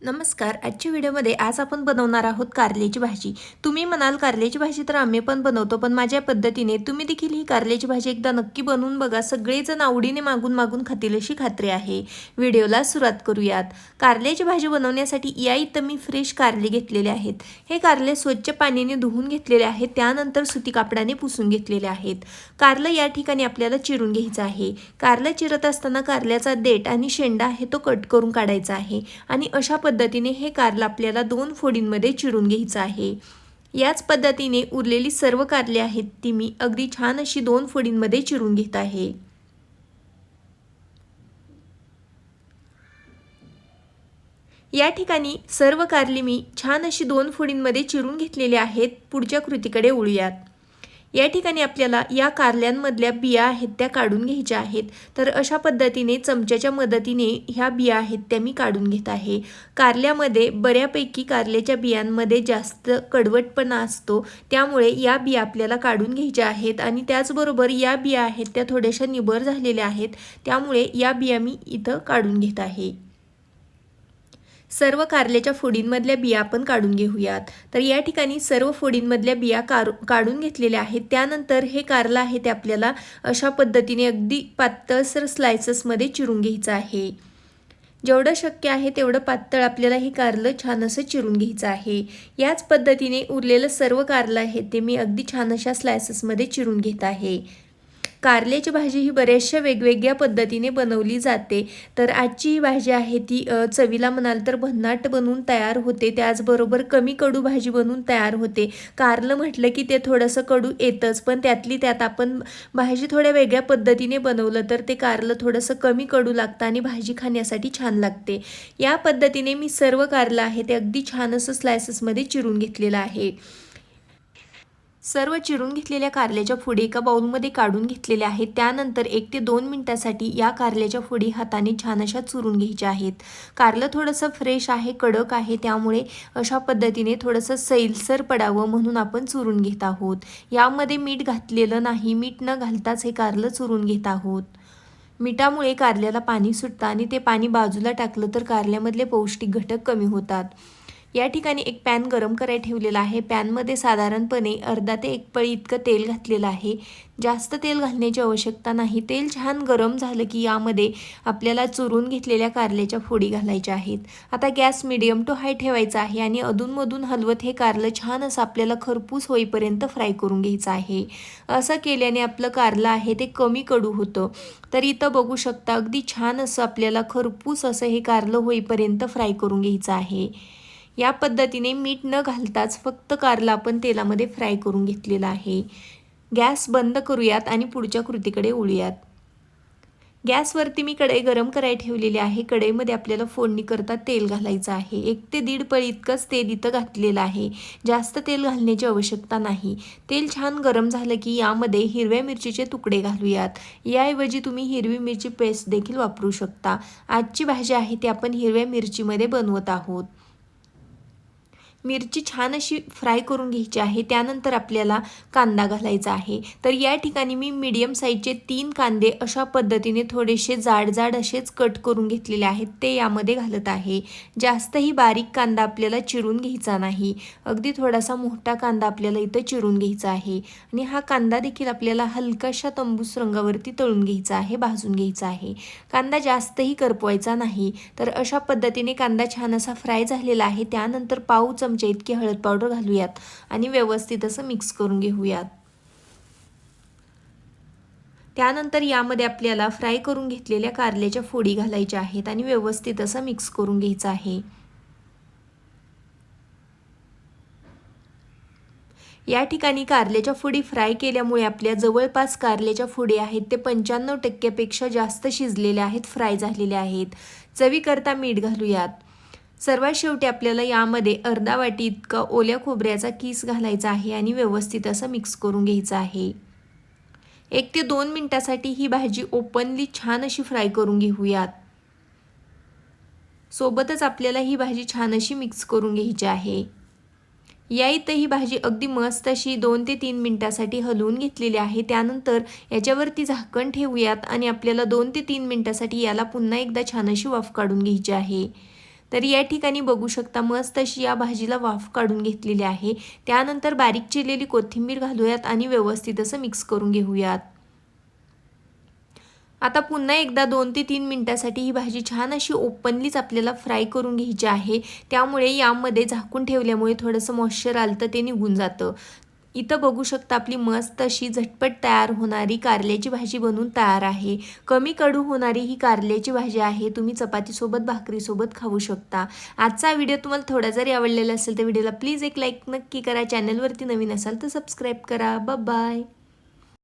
नमस्कार आजच्या व्हिडिओमध्ये आज आपण बनवणार आहोत कारल्याची भाजी. तुम्ही म्हणाल कारल्याची भाजी तर आम्ही पण बनवतो पण माझ्या पद्धतीने तुम्ही देखील ही कारल्याची भाजी एकदा नक्की बनवून बघा. सगळेजण आवडीने मागून मागून खातील अशी खात्री आहे. व्हिडिओला सुरुवात करूयात. कारल्याची भाजी बनवण्यासाठी या इथं मी फ्रेश कारले घेतलेले आहेत. हे कारले स्वच्छ पाण्याने धुवून घेतलेले आहेत त्यानंतर सुती कापडाने पुसून घेतलेले आहेत. कारलं या ठिकाणी आपल्याला चिरून घ्यायचं आहे. कारलं चिरत असताना कारल्याचा देठ आणि शेंडा आहे तो कट करून काढायचा आहे आणि अशा पद्धतीने हे कारलं आपल्याला दोन फोडींमध्ये चिरून घ्यायचं आहे. याच पद्धतीने उरलेली सर्व कारले आहेत ती मी अगदी छान अशी दोन फोडींमध्ये चिरून घेत आहे. या ठिकाणी सर्व कारली मी छान अशी दोन फोडींमध्ये चिरून घेतलेली आहेत. पुढच्या कृतीकडे उळूयात या ठिकाणी आपल्याला या कारल्यांमधल्या बिया आहेत त्या काढून घ्यायच्या आहेत. तर अशा पद्धतीने चमच्याच्या मदतीने ह्या बिया आहेत त्या मी काढून घेत आहे. कारल्यामध्ये बऱ्यापैकी कारल्याच्या बियांमध्ये जास्त कडवटपणा असतो. त्यामुळे या बिया आपल्याला काढून घ्यायच्या आहेत आणि त्याचबरोबर या बिया आहेत त्या थोड्याशा निबर झालेल्या आहेत. त्यामुळे या बिया मी इथं काढून घेत आहे. सर्व कारल्याच्या फोडींमधल्या बिया आपण काढून घेऊयात. तर या ठिकाणी सर्व फोडींमधल्या बिया कार काढून घेतलेल्या आहेत. त्यानंतर हे कारलं आहे ते आपल्याला अशा पद्धतीने अगदी पातळसर स्लायसेसमध्ये चिरून घ्यायचं आहे. जेवढं शक्य आहे तेवढं पातळ आपल्याला हे कारलं छान असं चिरून घ्यायचं आहे. याच पद्धतीने उरलेलं सर्व कारलं आहे ते मी अगदी छान अशा स्लायसेसमध्ये चिरून घेत आहे. कारल्याची भाजी ही बऱ्याचशा वेगवेगळ्या पद्धतीने बनवली जाते. तर आजची ही भाजी आहे ती चवीला म्हणाल तर भन्नाट बनवून तयार होते. त्याचबरोबर कमी कडू भाजी बनवून तयार होते. कारलं म्हटलं की ते थोडंसं कडू येतंच पण त्यातली त्यात आपण भाजी थोड्या वेगळ्या पद्धतीने बनवलं तर ते कारलं थोडंसं कमी कडू लागतं आणि भाजी खाण्यासाठी छान लागते. या पद्धतीने मी सर्व कारलं आहे ते अगदी छान असं स्लायसेसमध्ये चिरून घेतलेलं आहे. सर्व चिरून घेतलेल्या कारल्याच्या फोडी एका बाऊलमध्ये काढून घेतलेल्या आहेत. त्यानंतर एक ते दोन मिनटासाठी या कारल्याच्या फोडी हाताने छान अशा चुरून घ्यायच्या आहेत. कारलं थोडंसं फ्रेश आहे कडक आहे त्यामुळे अशा पद्धतीने थोडंसं सैलसर पडावं म्हणून आपण चुरून घेत आहोत. यामध्ये मीठ घातलेलं नाही मीठ न घालताच हे कारलं चुरून घेत आहोत. मिठामुळे कारल्याला पाणी सुटतं आणि ते पाणी बाजूला टाकलं तर कारल्यामधले पौष्टिक घटक कमी होतात. या ठिकाणी एक पॅन गरम करायला ठेवलेला आहे. पॅनमध्ये साधारणपणे अर्धा ते एक पळी इतकं तेल घातलेलं आहे. जास्त तेल घालण्याची आवश्यकता नाही. तेल छान गरम झालं की यामध्ये आपल्याला चुरून घेतलेल्या कारल्याच्या फोडी घालायच्या आहेत. आता गॅस मिडियम टू हाय ठेवायचा आहे आणि अधूनमधून हलवत हे कारलं छान असं आपल्याला खरपूस होईपर्यंत फ्राय करून घ्यायचं आहे. असं केल्याने आपलं कारलं आहे ते कमी कडू होतं. तर इथं बघू शकता अगदी छान असं आपल्याला खरपूस असं हे कारलं होईपर्यंत फ्राय करून घ्यायचं आहे. या पद्धतीने मीठ न घालताच फक्त कारला आपण तेलामध्ये फ्राय करून घेतलेला आहे. गॅस बंद करूयात आणि पुढच्या कृतीकडे ओळूयात गॅसवरती मी कढई गरम करायला ठेवलेली आहे. कढईमध्ये आपल्याला फोडणी करता तेल घालायचं आहे. एक ते दीड पळी इतकंच तेल इथं घातलेलं आहे. जास्त तेल घालण्याची आवश्यकता नाही. तेल छान गरम झालं की यामध्ये हिरव्या मिरचीचे तुकडे घालूयात. याऐवजी तुम्ही हिरवी मिरची पेस्ट देखील वापरू शकता. आजची भाजी आहे ती आपण हिरव्या मिरचीमध्ये बनवत आहोत. मिरची छान अशी फ्राय करून घ्यायची आहे. त्यानंतर आपल्याला कांदा घालायचा आहे. तर या ठिकाणी मी मीडियम साईजचे तीन कांदे अशा पद्धतीने थोडेसे जाड जाड असेच कट करून घेतलेले आहेत. ते यामध्ये घालत आहे. जास्तही बारीक कांदा आपल्याला चिरून घ्यायचा नाही. अगदी थोडासा मोठा कांदा आपल्याला इथं चिरून घ्यायचा आहे. आणि हा कांदा देखील आपल्याला हलकाशा तंबूस रंगावरती तळून घ्यायचा आहे भाजून घ्यायचा आहे. कांदा जास्तही करपवायचा नाही. तर अशा पद्धतीने कांदा छान असा फ्राय झालेला आहे. त्यानंतर पाऊ चमचा चमचे इतकी हळद पावडर घालूयात आणि व्यवस्थित असं मिक्स करून घेऊयात. त्यानंतर यामध्ये आपल्याला फ्राय करून घेतलेल्या कारल्याच्या फोडी घालायच्या आहेत आणि व्यवस्थित असं मिक्स करून घ्यायचं आहे. या ठिकाणी कारल्याच्या फोडी फ्राय केल्यामुळे आपल्या जवळपास कारल्याच्या फोडी आहेत ते पंच्याण्णव टक्क्यापेक्षा जास्त शिजलेल्या आहेत फ्राय झालेल्या आहेत. चवीकरता मीठ घालूयात. सर्वात शेवटी आपल्याला यामध्ये अर्धा वाटी इतका ओल्या खोबऱ्याचा किस घालायचा आहे आणि व्यवस्थित असं मिक्स करून घ्यायचं आहे. एक ते दोन मिनटासाठी ही भाजी ओपनली छान अशी फ्राय करून घेऊयात. सोबतच आपल्याला ही भाजी छान अशी मिक्स करून घ्यायची आहे. या इथं ही भाजी अगदी मस्त अशी दोन ते तीन मिनटासाठी हलवून घेतलेली आहे. त्यानंतर याच्यावरती झाकण ठेवूयात आणि आपल्याला दोन ते तीन मिनटासाठी याला पुन्हा एकदा छान अशी वाफ काढून घ्यायची आहे. तर या ठिकाणी बघू शकता मस्त अशी या भाजीला वाफ काढून घेतलेली आहे. त्यानंतर बारीक चिरलेली कोथिंबीर घालूयात आणि व्यवस्थित असं मिक्स करून घेऊयात. आता पुन्हा एकदा दोन ते तीन मिनटासाठी ही भाजी छान अशी ओपनलीच आपल्याला फ्राय करून घ्यायची आहे. त्यामुळे यामध्ये झाकून ठेवल्यामुळे थोडंसं मॉइश्चर आलं तर ते निघून जातं. इथं बघू शकता आपली मस्त अशी झटपट तयार होणारी कारल्याची भाजी बनून तयार आहे. कमी कडू होणारी ही कारल्याची भाजी आहे. तुम्ही चपातीसोबत भाकरीसोबत खाऊ शकता. आजचा व्हिडिओ तुम्हाला थोडा जरी आवडलेला असेल तर व्हिडिओला प्लीज एक लाईक नक्की करा. चॅनलवरती नवीन असाल तर सबस्क्राईब करा. बाय.